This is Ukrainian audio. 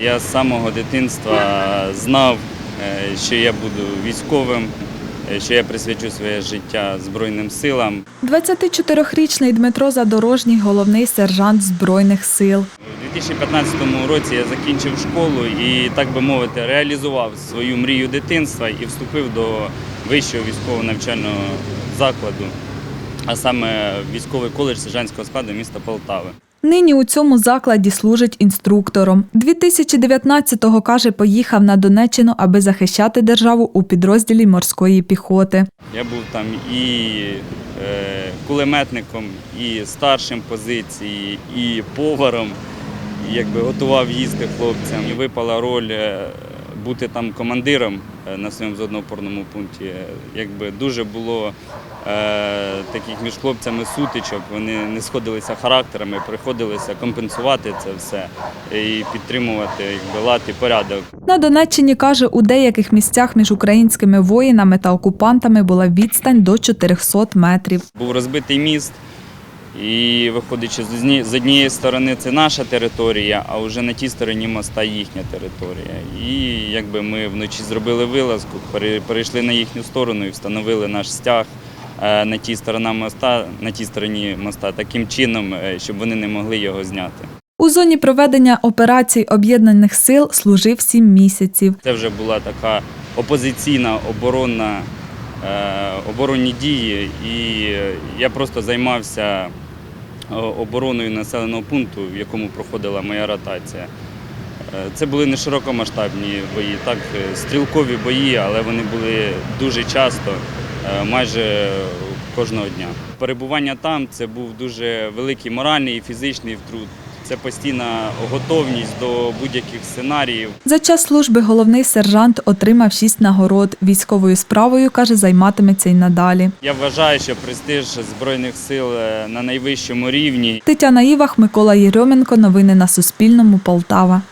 Я з самого дитинства знав, е, що я буду військовим, е, що я присвячу своє життя Збройним силам. 24-річний Дмитро Задорожній, головний сержант Збройних сил. У 2015 році я закінчив школу і, так би мовити, реалізував свою мрію дитинства і вступив до вищого військового навчального закладу, а саме військовий коледж сержантського складу міста Полтави. Нині у цьому закладі служить інструктором. 2019-го, каже, поїхав на Донеччину, аби захищати державу у підрозділі морської піхоти. Я був там і е, кулеметником, і старшим позиції, і поваром, якби готував їсти хлопцям. І випала роль е, бути там командиром е, на своєму зодноопорному пункті. Е, Якби дуже було е, таких між хлопцями сутичок, вони не сходилися характерами, приходилося компенсувати це все і підтримувати якби, лад і порядок. На Донеччині, каже, у деяких місцях між українськими воїнами та окупантами була відстань до 400 метрів. Був розбитий міст, і виходячи з одні- з однієї сторони, це наша територія, а вже на тій стороні моста їхня територія. І якби ми вночі зробили вилазку, пере- перейшли на їхню сторону і встановили наш стяг е, на тій стороні моста, на тій стороні моста, таким чином, е, щоб вони не могли його зняти. У зоні проведення операцій об'єднаних сил служив сім місяців. Це вже була така опозиційна оборонна е, оборонні дії, і я просто займався обороною населеного пункту, в якому проходила моя ротація. Е, Це були не широкомасштабні бої, так е, стрілкові бої, але вони були дуже часто, е, майже кожного дня. Перебування там це був дуже великий моральний і фізичний втруд. Це постійна готовність до будь-яких сценаріїв. За час служби головний сержант отримав шість нагород. Військовою справою, каже, займатиметься й надалі. Я вважаю, що престиж Збройних сил е, на найвищому рівні. Тетяна Івах, Микола Єрьоменко. Новини на Суспільному. Полтава.